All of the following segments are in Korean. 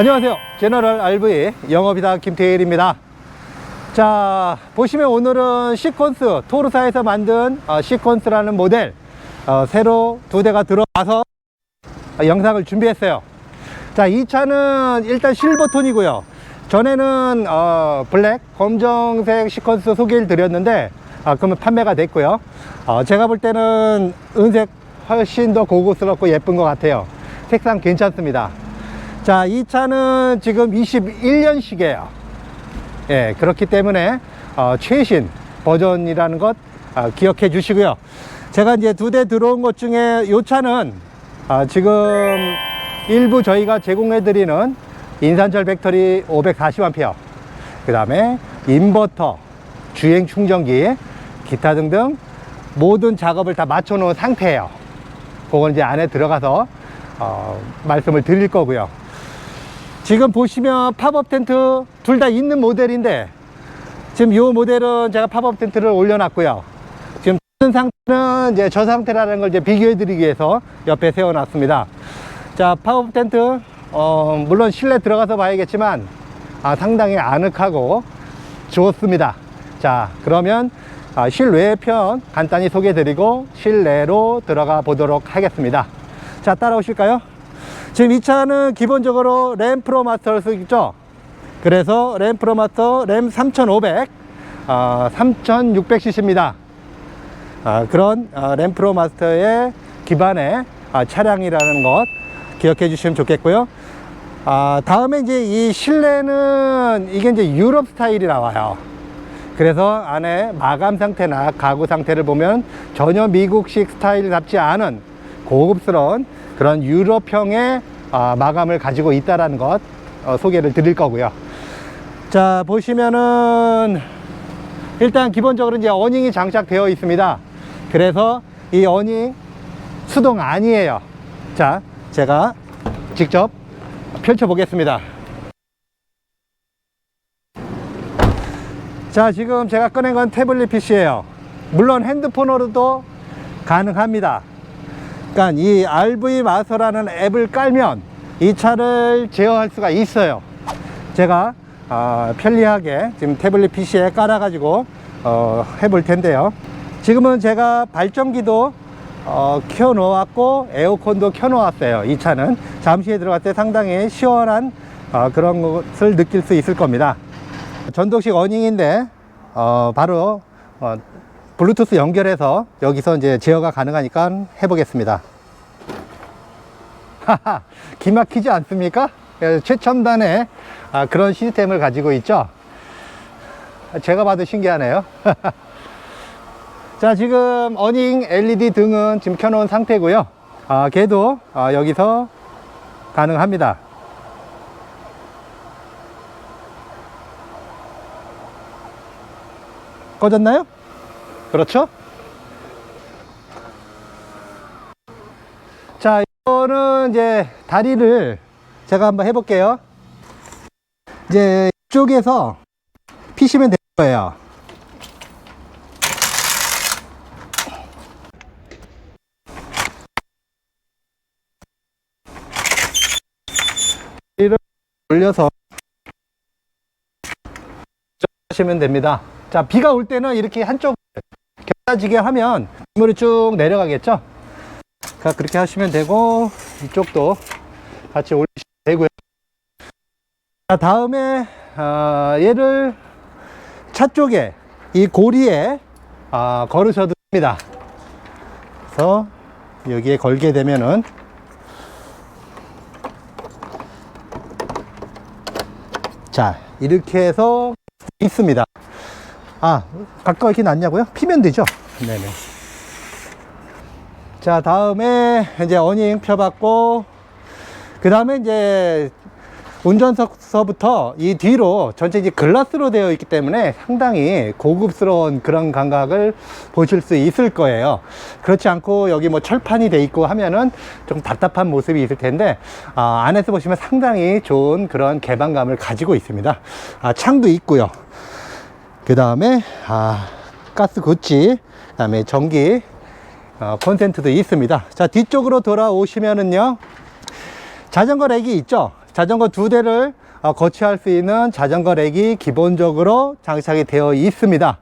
안녕하세요. 제너럴 RV 영업이다 김태일입니다. 자, 보시면 오늘은 시퀀스, 토르사에서 만든 어, 시퀀스라는 모델, 어, 새로 두 대가 들어와서 어, 영상을 준비했어요. 자, 이 차는 일단 실버톤이고요. 전에는 어, 블랙, 검정색 시퀀스 소개를 드렸는데, 아, 그러면 판매가 됐고요. 어, 제가 볼 때는 은색 훨씬 더 고급스럽고 예쁜 것 같아요. 색상 괜찮습니다. 자, 이 차는 지금 21년식이에요. 예, 그렇기 때문에 어, 최신 버전이라는 것 어, 기억해 주시고요. 제가 이제 두 대 들어온 것 중에 이 차는 아, 지금 일부 저희가 제공해 드리는 인산철 배터리 540A, 그 다음에 인버터, 주행 충전기, 기타 등등 모든 작업을 다 맞춰 놓은 상태예요. 그건 이제 안에 들어가서 어, 말씀을 드릴 거고요. 지금 보시면 팝업 텐트 둘 다 있는 모델인데 지금 이 모델은 제가 팝업 텐트를 올려놨고요. 지금 있는 상태는 이제 저 상태라는 걸 이제 비교해 드리기 위해서 옆에 세워놨습니다. 자, 팝업 텐트 어, 물론 실내 들어가서 봐야겠지만 아, 상당히 아늑하고 좋습니다. 자, 그러면 아, 실외 편 간단히 소개해 드리고 실내로 들어가 보도록 하겠습니다. 자, 따라오실까요? 지금 이 차는 기본적으로 램 프로 마스터를 쓰죠. 그래서 램 프로 마스터 램 3500, 아, 3600cc입니다. 아, 그런 아, 램 프로 마스터의 기반의 아, 차량이라는 것 기억해 주시면 좋겠고요. 아, 다음에 이제 이 실내는 이게 이제 유럽 스타일이 나와요. 그래서 안에 마감 상태나 가구 상태를 보면 전혀 미국식 스타일답지 않은 고급스러운 그런 유럽형의 아, 마감을 가지고 있다라는 것 어, 소개를 드릴 거고요. 자 보시면은 일단 기본적으로 이제 어닝이 장착되어 있습니다. 그래서 이 어닝 수동 아니에요. 자 제가 직접 펼쳐 보겠습니다. 자 지금 제가 꺼낸 건 태블릿 PC예요. 물론 핸드폰으로도 가능합니다. 그러니까 이 RV 마서라는 앱을 깔면 이 차를 제어할 수가 있어요. 제가 아, 편리하게 지금 태블릿 PC에 깔아 가지고 어, 해볼 텐데요. 지금은 제가 발전기도 어, 켜 놓았고 에어컨도 켜 놓았어요. 이 차는 잠시에 들어갈 때 상당히 시원한 어, 그런 것을 느낄 수 있을 겁니다. 전동식 어닝인데 어, 바로 어, 블루투스 연결해서 여기서 이제 제어가 가능하니까 해보겠습니다. 하하, 기막히지 않습니까? 예, 최첨단의 아, 그런 시스템을 가지고 있죠. 제가 봐도 신기하네요. 자, 지금 어닝 LED 등은 지금 켜놓은 상태고요. 아, 걔도 아, 여기서 가능합니다. 꺼졌나요? 그렇죠? 자, 이거는 이제 다리를 제가 한번 해볼게요. 이제 이쪽에서 피시면 될 거예요. 다리를 올려서 하시면 됩니다. 자, 비가 올 때는 이렇게 한쪽 지게 하면 물이 쭉 내려가겠죠? 자, 그렇게 하시면 되고, 이쪽도 같이 올리시면 되고요. 자, 다음에, 어, 얘를 차 쪽에, 이 고리에, 아, 걸으셔도 됩니다. 그래서 여기에 걸게 되면은, 자, 이렇게 해서 있습니다. 아, 가까이 이렇게 놨냐고요? 피면 되죠? 네네. 자, 다음에 이제 어닝 펴봤고, 그 다음에 이제 운전석서부터 이 뒤로 전체 이제 글라스로 되어 있기 때문에 상당히 고급스러운 그런 감각을 보실 수 있을 거예요. 그렇지 않고 여기 뭐 철판이 돼 있고 하면은 좀 답답한 모습이 있을 텐데, 아, 안에서 보시면 상당히 좋은 그런 개방감을 가지고 있습니다. 아, 창도 있고요. 그 다음에 아, 가스 구치 그 다음에 전기 어, 콘센트도 있습니다 자 뒤쪽으로 돌아오시면은요 자전거 렉이 있죠 자전거 두 대를 어, 거치할 수 있는 자전거 렉이 기본적으로 장착이 되어 있습니다.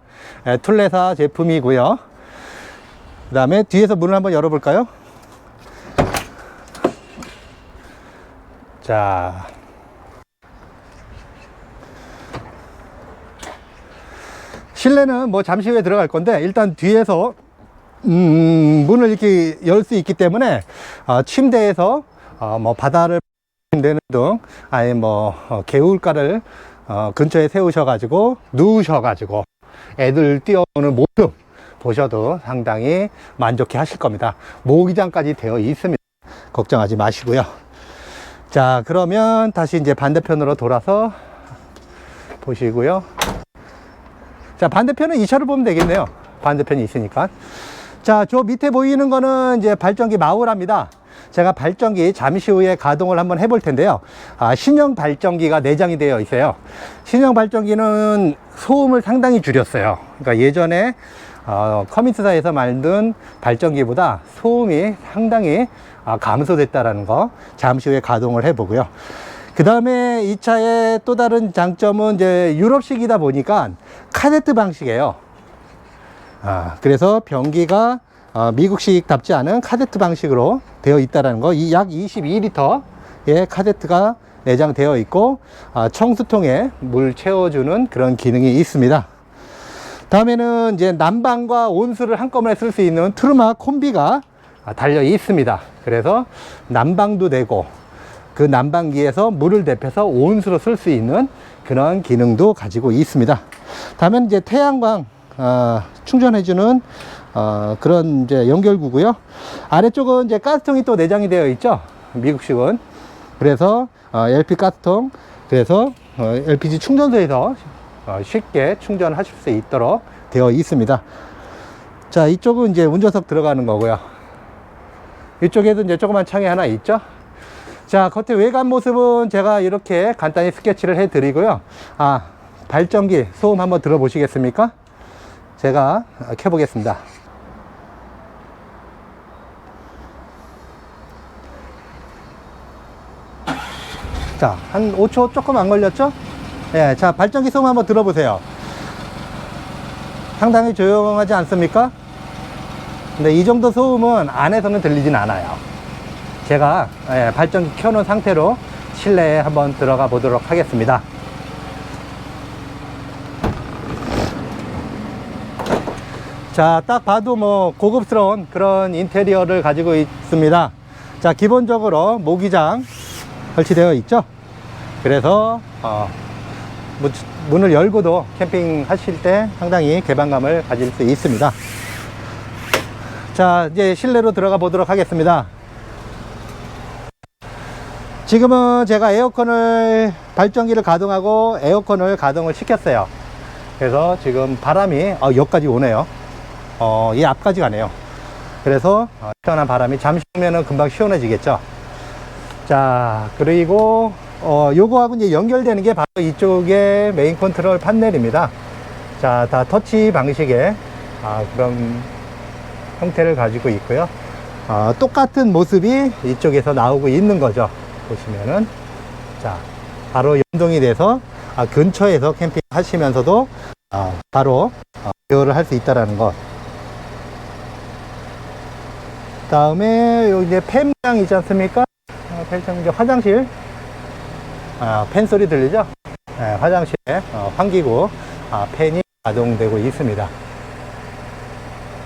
예, 툴레사 제품이고요. 그 다음에 뒤에서 문을 한번 열어볼까요? 자. 실내는 뭐 잠시 후에 들어갈 건데 일단 뒤에서 음, 문을 이렇게 열 수 있기 때문에 어, 침대에서 어, 뭐 바다를 되는 등 아니 뭐 어, 개울가를 어, 근처에 세우셔 가지고 누우셔 가지고 애들 뛰어오는 모습 보셔도 상당히 만족해 하실 겁니다. 모기장까지 되어 있습니다. 걱정하지 마시고요. 자 그러면 다시 이제 반대편으로 돌아서 보시고요. 자 반대편은 이 차를 보면 되겠네요. 반대편이 있으니까. 자, 저 밑에 보이는 거는 이제 발전기 마우라입니다. 제가 발전기 잠시 후에 가동을 한번 해볼 텐데요. 아, 신형 발전기가 내장이 되어 있어요. 신형 발전기는 소음을 상당히 줄였어요. 그러니까 예전에 어, 커민스사에서 만든 발전기보다 소음이 상당히 아, 감소됐다라는 거 잠시 후에 가동을 해보고요. 그 다음에 이 차의 또 다른 장점은 이제 유럽식이다 보니까 카세트 방식이에요. 아, 그래서 변기가 어, 미국식답지 않은 카세트 방식으로 되어 있다는 거, 이 약 22리터의 카세트가 내장되어 있고, 아, 청수통에 물 채워주는 그런 기능이 있습니다. 다음에는 이제 난방과 온수를 한꺼번에 쓸 수 있는 트루마 콤비가 아, 달려 있습니다. 그래서 난방도 되고, 그 난방기에서 물을 대표서 온수로 쓸 수 있는 그런 기능도 가지고 있습니다. 다음엔 이제 태양광 어, 충전해주는 어, 그런 이제 연결구고요. 아래쪽은 이제 가스통이 또 내장이 되어 있죠. 미국식은 그래서 어, LP 가스통 그래서 어, LPG 충전소에서 어, 쉽게 충전하실 수 있도록 되어 있습니다. 자 이쪽은 이제 운전석 들어가는 거고요. 이쪽에도 이제 조그만 창이 하나 있죠. 자, 겉에 외관 모습은 제가 이렇게 간단히 스케치를 해 드리고요. 아, 발전기 소음 한번 들어보시겠습니까? 제가 켜보겠습니다. 자, 한 5초 조금 안 걸렸죠? 예, 자, 발전기 소음 한번 들어보세요. 상당히 조용하지 않습니까? 근데 이 정도 소음은 안에서는 들리진 않아요. 제가 예, 발전기 켜놓은 상태로 실내에 한번 들어가 보도록 하겠습니다. 자, 딱 봐도 뭐 고급스러운 그런 인테리어를 가지고 있습니다. 자, 기본적으로 모기장 설치되어 있죠. 그래서 어, 문- 문을 열고도 캠핑 하실 때 상당히 개방감을 가질 수 있습니다. 자, 이제 실내로 들어가 보도록 하겠습니다. 지금은 제가 에어컨을 발전기를 가동하고 에어컨을 가동을 시켰어요. 그래서 지금 바람이 어, 여기까지 오네요. 어, 이 앞까지 가네요. 그래서 어, 시원한 바람이 잠시 후면은 금방 시원해지겠죠. 자, 그리고 어, 요거하고 이제 연결되는 게 바로 이쪽에 메인 컨트롤 판넬입니다. 자, 다 터치 방식의 아, 그런 형태를 가지고 있고요. 어, 똑같은 모습이 이쪽에서 나오고 있는 거죠. 보시면은 자 바로 연동이 돼서 아, 근처에서 캠핑 하시면서도 아, 바로 어, 대여를 할 수 있다라는 것. 다음에 여기 이제 팬장 있지 않습니까? 어, 팬장 이제 화장실 아, 팬 소리 들리죠? 네, 화장실에 어, 환기구 아, 팬이 가동되고 있습니다.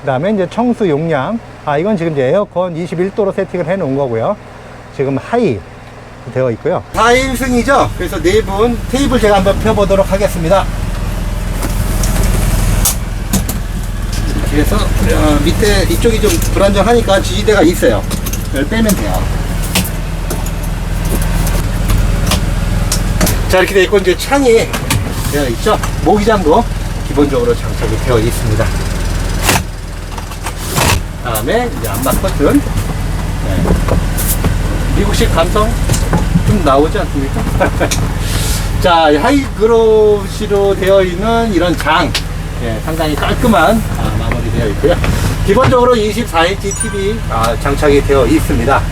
그 다음에 이제 청수 용량. 아, 이건 지금 이제 에어컨 21도로 세팅을 해 놓은 거고요. 지금 하이 되어 있고요. 4인승이죠? 그래서 네 분 테이블 제가 한번 펴보도록 하겠습니다. 그래서 어, 밑에 이쪽이 좀 불안정하니까 지지대가 있어요. 이걸 빼면 돼요. 자, 이렇게 돼 있고 이제 창이 되어 있죠? 모기장도 기본적으로 장착이 되어 있습니다. 다음에 이제 암막 커튼. 네. 미국식 감성 좀 나오지 않습니까? 자, 하이그로시로 되어 있는 이런 장. 예, 상당히 깔끔한 아, 마무리되어 있고요. 기본적으로 24인치 TV 아, 장착이 되어 있습니다.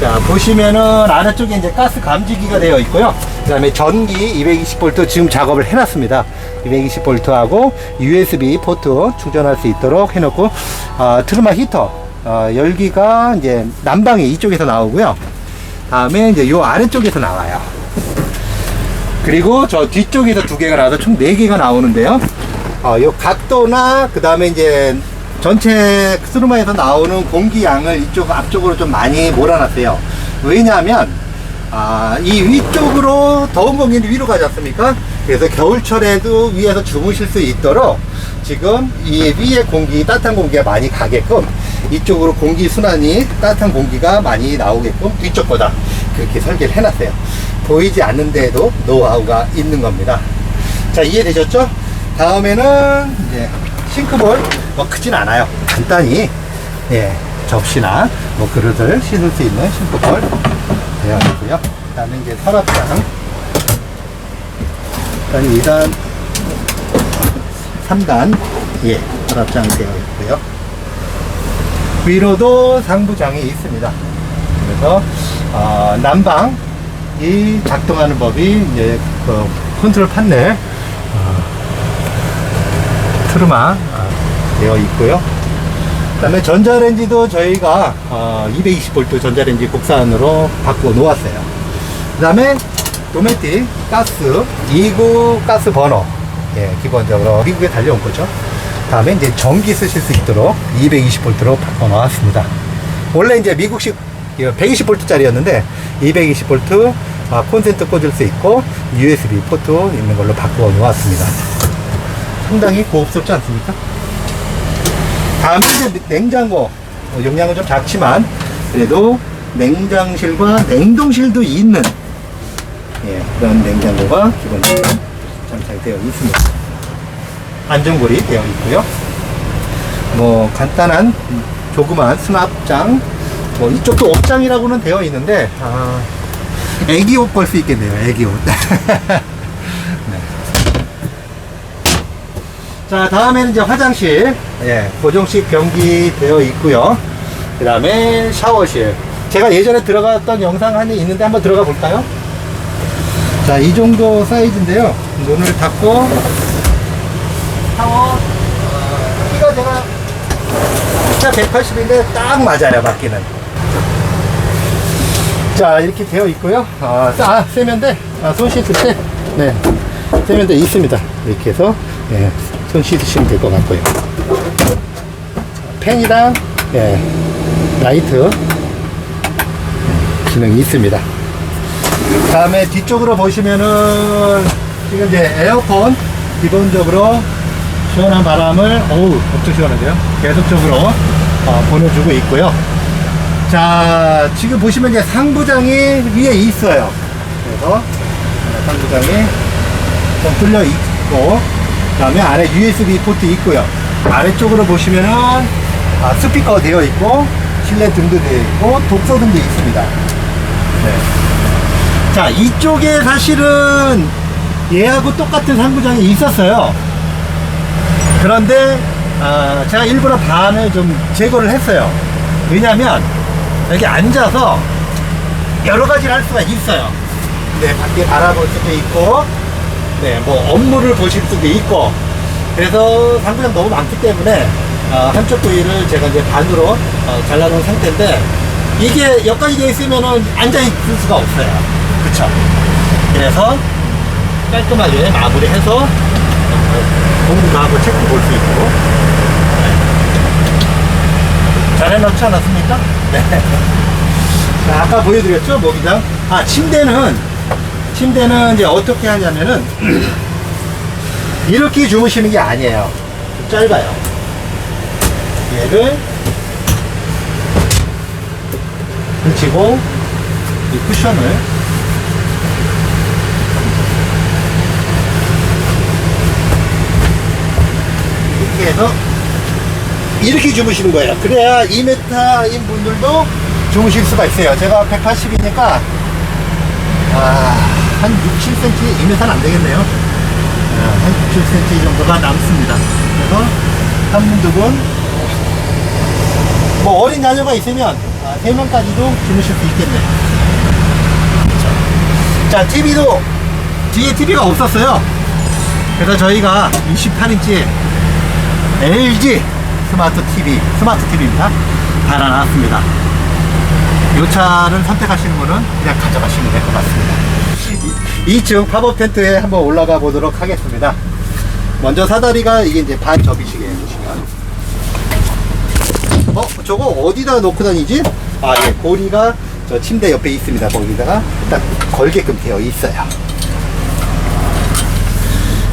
자, 보시면은 아래쪽에 이제 가스 감지기가 되어 있고요. 그 다음에 전기 220V 지금 작업을 해놨습니다. 220V하고 USB 포트 충전할 수 있도록 해놓고, 아, 트루마 히터, 어, 열기가 이제 난방이 이쪽에서 나오고요. 다음에 이제 요 아래쪽에서 나와요. 그리고 저 뒤쪽에서 두 개가 나와서 총 네 개가 나오는데요. 어, 요 각도나 그 다음에 이제 전체 스루마에서 나오는 공기 양을 이쪽 앞쪽으로 좀 많이 몰아놨어요. 왜냐하면 아, 이 위쪽으로 더운 공기는 위로 가지 않습니까? 그래서 겨울철에도 위에서 주무실 수 있도록 지금 이 위에 공기, 따뜻한 공기가 많이 가게끔 이쪽으로 공기 순환이 따뜻한 공기가 많이 나오게끔 뒤쪽 보다 그렇게 설계를 해놨어요. 보이지 않는데도 노하우가 있는 겁니다. 자, 이해되셨죠? 다음에는 이제 싱크볼 뭐 크진 않아요. 간단히 예, 접시나 뭐 그릇을 씻을 수 있는 싱크볼 되어 있고요. 그다음에 이제 서랍장. 일단 2단, 3단 예, 서랍장 되어 있고요. 위로도 상부장이 있습니다. 그래서 어, 난방이 작동하는 법이 이제 그 컨트롤 판넬 트루마 아, 되어 있고요. 그다음에 전자레인지도 저희가 어, 220V 전자레인지 국산으로 바꾸어 놓았어요. 그다음에 도메틱 가스 2구 가스 버너 예, 기본적으로 미국에 달려온 거죠. 다음에 이제 전기 쓰실 수 있도록 220V로 바꿔 놓았습니다. 원래 이제 미국식 120V짜리였는데 220V 아, 콘센트 꽂을 수 있고 USB 포트 있는 걸로 바꾸어 놓았습니다. 상당히 고급스럽지 않습니까? 다음에 이제 냉장고 어, 용량은 좀 작지만 그래도 냉장실과 냉동실도 있는 예, 그런 냉장고가 기본적으로 장착되어 있습니다. 안전골이 되어 있고요. 뭐 간단한 조그만 수납장 뭐 이쪽도 옷장이라고는 되어 있는데 아, 애기 옷벌수 있겠네요. 애기 옷. 자, 다음에는 이제 화장실. 예, 고정식 변기 되어 있고요. 그 다음에 샤워실. 제가 예전에 들어갔던 영상 하나 있는데 한번 들어가 볼까요? 자, 이 정도 사이즈인데요. 문을 닫고 샤워. 어, 키가 제가 키가 180인데 딱 맞아요, 맞기는. 자, 이렇게 되어 있고요. 아, 아 세면대. 아, 손 씻을 때. 네. 세면대 있습니다. 이렇게 해서, 예, 손 씻으시면 될 것 같고요. 펜이랑, 예, 라이트. 예, 기능이 있습니다. 다음에 뒤쪽으로 보시면은, 지금 이제 에어컨, 기본적으로 시원한 바람을, 어우, 엄청 시원한데요? 계속적으로 어, 보내주고 있고요. 자, 지금 보시면 이제 상부장이 위에 있어요. 그래서 상부장이 좀 뚫려 있고, 그 다음에 안에 USB 포트 있고요. 아래쪽으로 보시면은 아, 스피커 되어 있고, 실내 등도 되어 있고, 독서 등도 있습니다. 네. 자, 이쪽에 사실은 얘하고 똑같은 상부장이 있었어요. 그런데 아, 제가 일부러 반을 좀 제거를 했어요. 왜냐면 여기 앉아서 여러 가지를 할 수가 있어요. 네, 밖에 바라볼 수도 있고, 네, 뭐 업무를 보실 수도 있고, 그래서 상부장 너무 많기 때문에 어, 한쪽 부위를 제가 이제 반으로 어, 잘라놓은 상태인데 이게 여기까지 되어 있으면은 앉아 있을 수가 없어요. 그쵸? 그래서 깔끔하게 마무리해서 어, 공부도 하고 책도 볼 수 있고 네. 잘 해놓지 않았습니까? 네. 자, 아까 보여드렸죠? 모기장. 아, 침대는, 침대는 이제 어떻게 하냐면은, 이렇게 주무시는 게 아니에요. 좀 짧아요. 얘를, 붙이고, 이 쿠션을, 이렇게 해서, 이렇게 주무시는 거예요. 그래야 2m인 분들도 주무실 수가 있어요. 제가 180이니까, 아, 한 6, 7cm, 2m는 안 되겠네요. 아, 한 6, 7cm 정도가 남습니다. 그래서 한 분, 두 분, 뭐 어린 자녀가 있으면 아, 세 명까지도 주무실 수 있겠네요. 자, TV도 뒤에 TV가 없었어요. 그래서 저희가 28인치 LG 스마트 TV, 스마트 TV입니다. 달아놨습니다. 이 차를 선택하시는 분은 그냥 가져가시면 될 것 같습니다. 2층 팝업 텐트에 한번 올라가 보도록 하겠습니다. 먼저 사다리가 이게 이제 반 접이시게 보시면. 어, 저거 어디다 놓고 다니지? 아, 예, 고리가 저 침대 옆에 있습니다. 거기다가 딱 걸게끔 되어 있어요.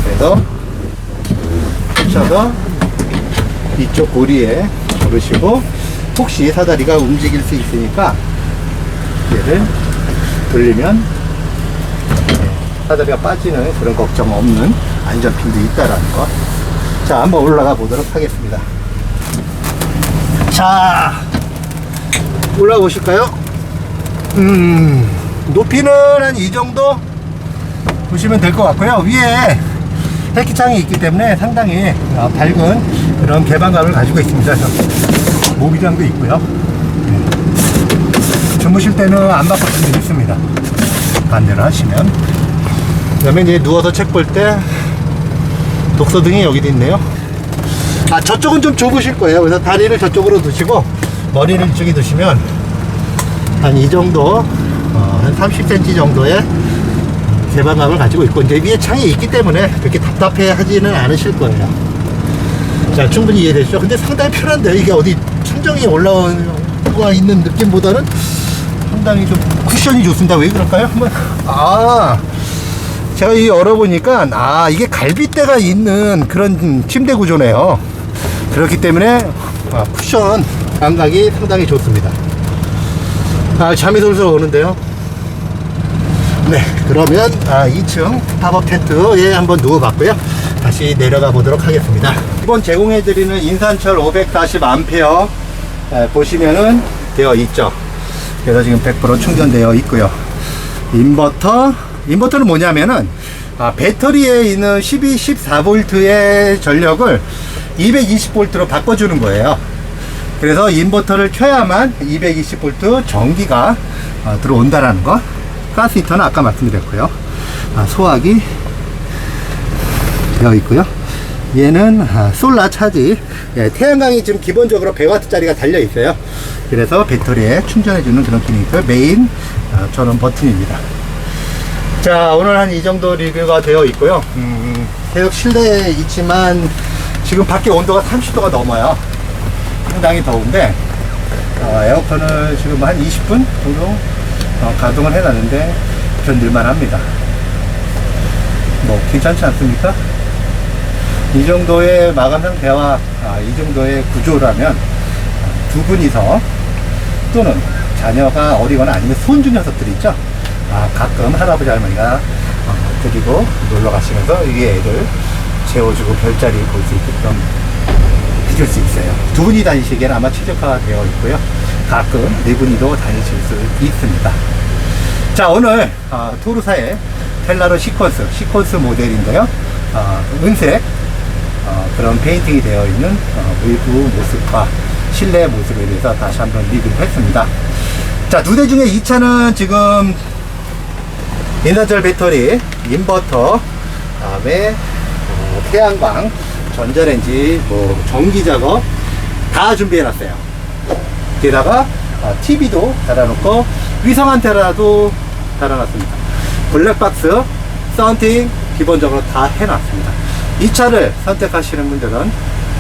그래서 셔서 이쪽 고리에 걸으시고 혹시 사다리가 움직일 수 있으니까 얘를 돌리면 네, 사다리가 빠지는 그런 걱정 없는 안전핀도 있다라는 거. 자, 한번 올라가 보도록 하겠습니다. 자, 올라가 보실까요? 음, 높이는 한 이 정도 보시면 될 것 같고요. 위에 헬기창이 있기 때문에 상당히 어, 밝은 그런 개방감을 가지고 있습니다. 저 모기장도 있고요. 네. 주무실 때는 안 바꿔주면 있습니다. 반대로 하시면. 그 다음에 이제 누워서 책 볼 때 독서등이 여기도 있네요. 아, 저쪽은 좀 좁으실 거예요. 그래서 다리를 저쪽으로 두시고 머리를 이쪽에 두시면 한 이 정도, 어, 한 30cm 정도의 개방감을 가지고 있고 이제 위에 창이 있기 때문에 그렇게 답답해 하지는 않으실 거예요. 자, 충분히 이해되시죠? 근데 상당히 편한데요. 이게 어디 천정이 올라와 있는 느낌보다는 상당히 좀 쿠션이 좋습니다. 왜 그럴까요? 한번 아 제가 이 열어보니까 아 이게 갈비대가 있는 그런 침대 구조네요. 그렇기 때문에 아, 쿠션 감각이 상당히 좋습니다. 아 잠이 솔솔 오는데요. 네, 그러면 아, 2층 팝업 텐트에 한번 누워봤고요. 다시 내려가 보도록 하겠습니다. 이번 제공해드리는 인산철 540A 보시면은 되어 있죠. 그래서 지금 100% 충전되어 있고요. 인버터, 인버터는 뭐냐면은 아, 배터리에 있는 12, 14V의 전력을 220V로 바꿔주는 거예요. 그래서 인버터를 켜야만 220V 전기가 어, 들어온다라는 거. 가스 히터는 아까 말씀드렸고요. 아, 소화기 되어 있고요. 얘는 아, 솔라 차지. 예, 태양광이 지금 기본적으로 100W짜리가 달려 있어요. 그래서 배터리에 충전해주는 그런 기능이 있고요. 메인 아, 전원 버튼입니다. 자, 오늘 한 이 정도 리뷰가 되어 있고요. 음, 계속 실내에 있지만 지금 밖에 온도가 30도가 넘어요. 상당히 더운데 어, 에어컨을 지금 한 20분 정도 어, 가동을 해놨는데 견딜만 합니다. 뭐 괜찮지 않습니까? 이 정도의 마감 상태와 아, 이 정도의 구조라면 아, 두 분이서 또는 자녀가 어리거나 아니면 손주 녀석들이 있죠. 아, 가끔 할아버지 할머니가 어, 데리고 놀러 가시면서 이 애들 재워주고 별자리 볼 수 있게끔 해줄 수 있어요. 두 분이 다니시기에는 아마 최적화가 되어 있고요. 가끔 네 분이도 다니실 수 있습니다. 자, 오늘 어, 토르사의 텔라로 시퀀스, 시퀀스 모델인데요. 어, 은색 어, 그런 페인팅이 되어 있는 어, 외부 모습과 실내 모습에 대해서 다시 한번 리뷰를 했습니다. 자, 두 대 중에 이 차는 지금 인산철 배터리, 인버터, 다음에 어, 태양광, 전자레인지, 뭐 전기 작업 다 준비해 놨어요. 게다가 어, TV도 달아놓고 위성 안테나도 달아놨습니다. 블랙박스, 썬팅 기본적으로 다 해놨습니다. 이 차를 선택하시는 분들은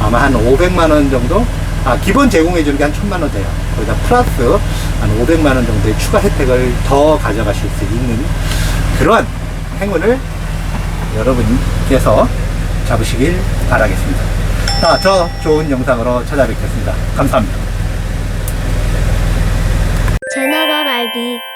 아마 한 500만 원 정도 아, 기본 제공해 주는 게 한 1000만 원 돼요. 거기다 플러스 한 500만 원 정도의 추가 혜택을 더 가져가실 수 있는 그런 행운을 여러분께서 잡으시길 바라겠습니다. 자, 더 좋은 영상으로 찾아뵙겠습니다. 감사합니다. Be.